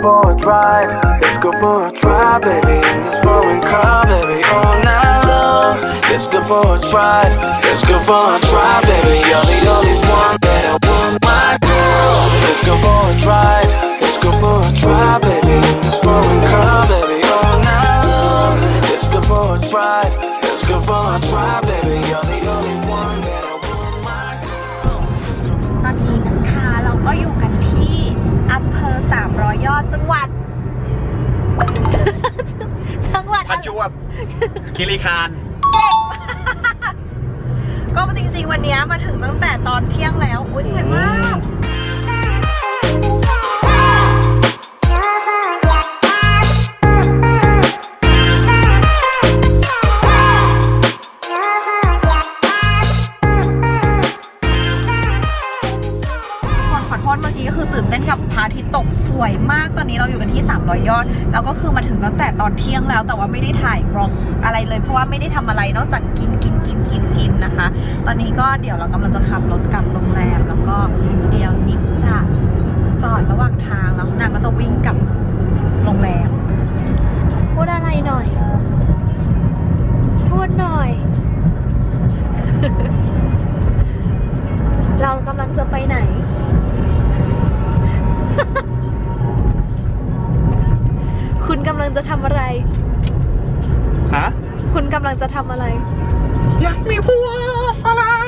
for a drive. Let's go for a drive, baby. In this foreign car, baby. All night long. Let's go for a drive. Let's go for a drive, baby. You're the only one that I want, my girl. Let's go for a drive. Let's go for a drive, baby. In this foreign car, baby. All night long. Let's go for a drive. Let's go for a drive, baby. You're the only one that I want, my girl. Let's go for ตอนนี้นะคะเราก็อยู่กัน จังหวัด จังหวัดประจวบคิริคานก็จริงๆ วันนี้มาถึงตั้งแต่ตอนเที่ยงแล้ว อุ้ยสวยมากคน นนี้เราอยู่กันที่ 300 ยอด แล้วก็คือมาถึงตั้งแต่ตอนเที่ยงแล้ว แต่ว่าไม่ได้ถ่ายบล็อกอะไรเลย เพราะว่าไม่ได้ทำอะไรนอกจากกินกินกินกินกินนะคะ ตอนนี้ก็เดี๋ยวเรากำลังจะขับรถกลับโรงแรม แล้วก็เดี๋ยวนิกจะจอดระหว่างทางแล้วนางก็จะวิ่งกลับโรงแรมพูดอะไรหน่อย พูดหน่อย เรากำลังจะไปไหน งจะทำอะไร ฮะ คุณกำลังจะทำอะไร อยากมีผัวฝรั่ง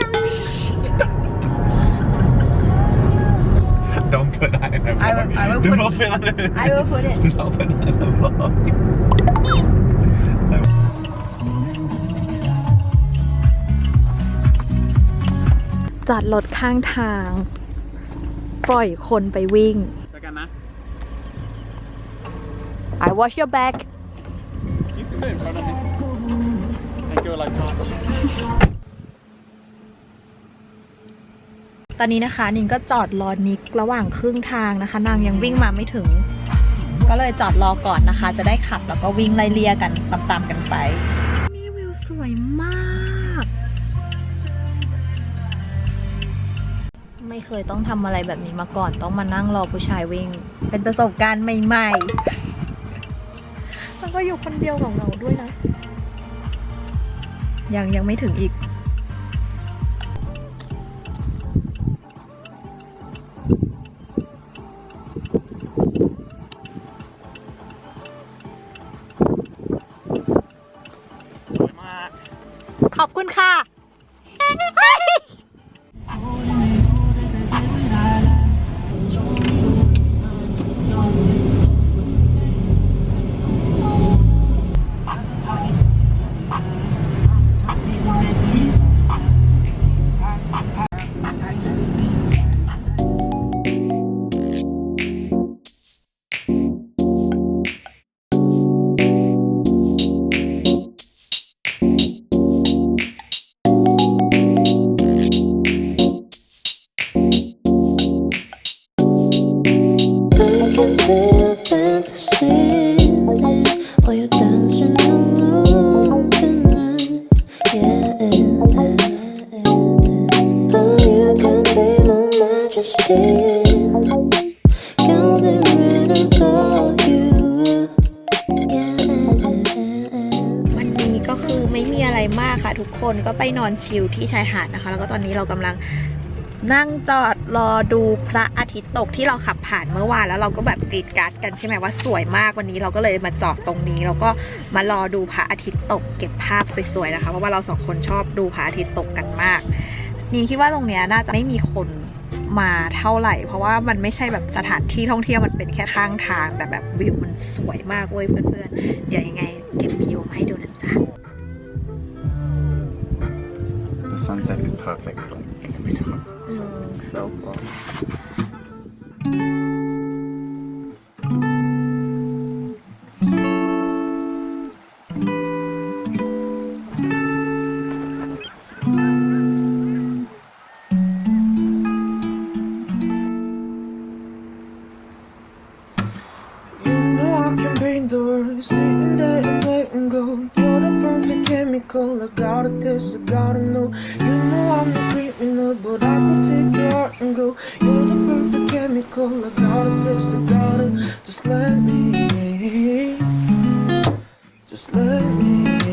Don't put that in the I will- vlog. I will Do put- not put that in I will put it Do not put that in the vlog. จอดรถข้างทาง ปล่อยคนไปวิ่ง เจอกันนะ I watch your back You can go in front of me and go like that ตอนนี้นะคะนิงก็จอดรอนิกระหว่างครึ่งทางนะคะ นางยังวิ่งมาไม่ถึง ก็เลยจอดรอก่อนนะคะ จะได้ขับแล้วก็วิ่งไล่เลี่ยกันตามๆกันไป นี่วิวสวยมาก ไม่เคยต้องทำอะไรแบบนี้มาก่อน ต้องมานั่งรอผู้ชายวิ่ง เป็นประสบการณ์ใหม่ ๆ มันก็อยู่คนเดียวเหงาๆด้วยนะ ยังยังไม่ถึงอีก วันนี้ก็คือไม่มีอะไรมากค่ะทุกคนก็ไปนอนชิลที่ชายหาดนะคะ แล้วก็ตอนนี้เรากำลัง นั่งจอดรอดูพระอาทิตย์ตกที่เราขับผ่านเมื่อวานแล้วเราก็แบบกรีดกราร์ดกันใช่ไหมว่าสวยมากวันนี้เราก็เลยมาจอดตรงนี้ แล้วก็มารอดูพระอาทิตย์ตก เก็บภาพสวยๆนะคะเพราะว่าเราสองคนชอบดูพระอาทิตย์ตกกันมาก นี่คิดว่าตรงเนี้ยน่าจะไม่มีคนมาเท่าไหร่ เพราะว่ามันไม่ใช่แบบสถานที่ท่องเที่ยวมันเป็นแค่ข้างทาง แต่แบบวิวมันสวยมากเว้ยเพื่อนๆเดี๋ยวยังไงเก็บวิดีโอมาให้ดูนะจ๊ะ The sunset is perfect like gotta test, I gotta know. You know I'm the criminal, but I could take your heart and go. You're the perfect chemical, I gotta test, I gotta. Just let me, just let me.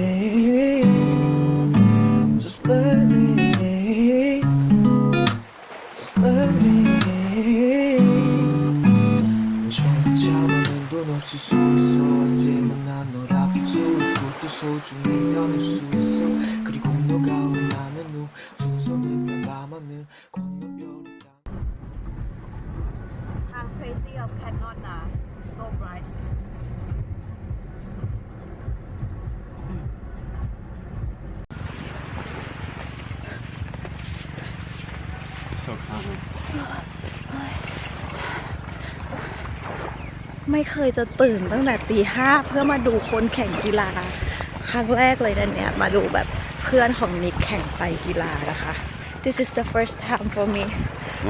ทาง crazy of Canon นะ so bright So calm. ไม่เคยจะตื่นตั้งแต่ตีห้าเพื่อมาดูคนแข่งกีฬา ครั้งแรกเลยนะเนี่ย มาดูแบบ เพื่อนของนิกแข่งไปกีฬานะคะ This is the first time for me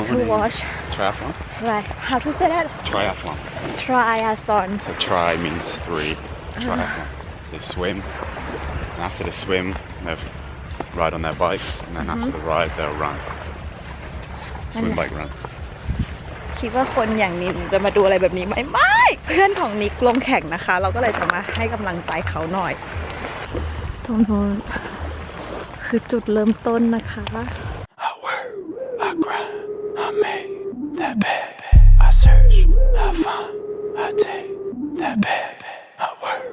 to watch Triathlon? like how to say that Triathlon. triathlon So tri means three. Triathlon. They swim. And after the swim, they ride on their bikes. And then after the ride, they'll run. Swim, And- bike, run. คิดว่าคนอย่างนินจะมาดูอะไรแบบนี้ไหมไม่เพื่อนของนิกลงแข่งนะคะ เราก็เลยจะมาให้กำลังใจเขาหน่อยตรงโน้น คือจุดเริ่มต้นนะคะ I work, I grind, I make that bad. I search, I find, I take that bad. I work,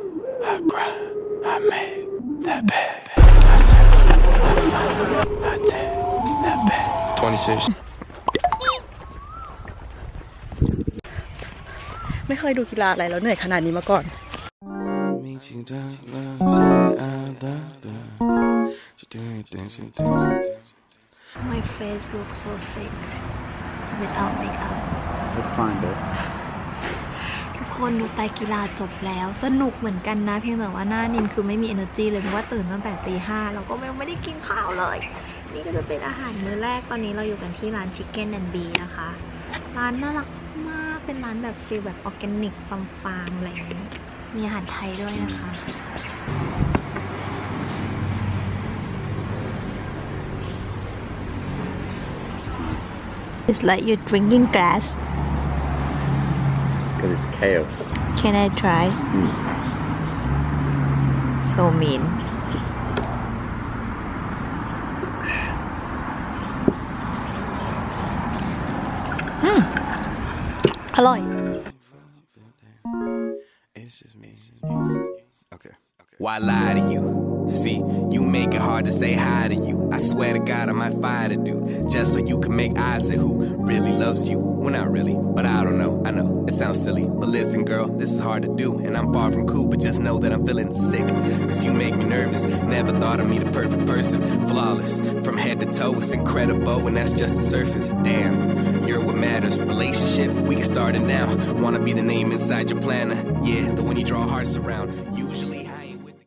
I grind, I make that bad. I search, I find, I take that bad. 26. ไม่เคยดูกีฬาอะไรแล้วเหนื่อยขนาดนี้มาก่อน Meet you down, down, say I down, down. My face looks so sick without makeup We'll find it. ทุกคนดูไตรกีฬาจบแล้ว สนุกเหมือนกันนะ เพียงแต่ว่าหน้านินคือไม่มี energy เลยเพราะว่าตื่นตั้งแต่ตีห้าเราก็ไม่ไม่ได้กินข้าวเลย นี่ก็จะเป็นอาหารมื้อแรกตอนนี้เราอยู่กันที่ร้าน Chicken and Bee นะคะ ร้านน่ารักมากเป็นร้านแบบฟีลแบบออร์แกนิกฟาร์มฟาร์มอะไรอย่างนี้มีอาหารไทยด้วยนะคะ It's like you're drinking grass. It's because it's kale. Can I try? Mm. So mean. Hmm. It's just me. Okay. okay. Why lie to you? See, you make it hard to say hi to you. I swear to God, I might fire the dude just so you can make eyes at who really loves you. Well, not really, but I don't know. I know it sounds silly, but listen, girl, this is hard to do, and I'm far from cool. But just know that I'm feeling sick, cause you make me nervous. Never thought of me the perfect person, flawless from head to toe. It's incredible, and that's just the surface. Damn, you're what matters. Relationship, we can start it now. Wanna be the name inside your planner? Yeah, the one you draw hearts around. Usually.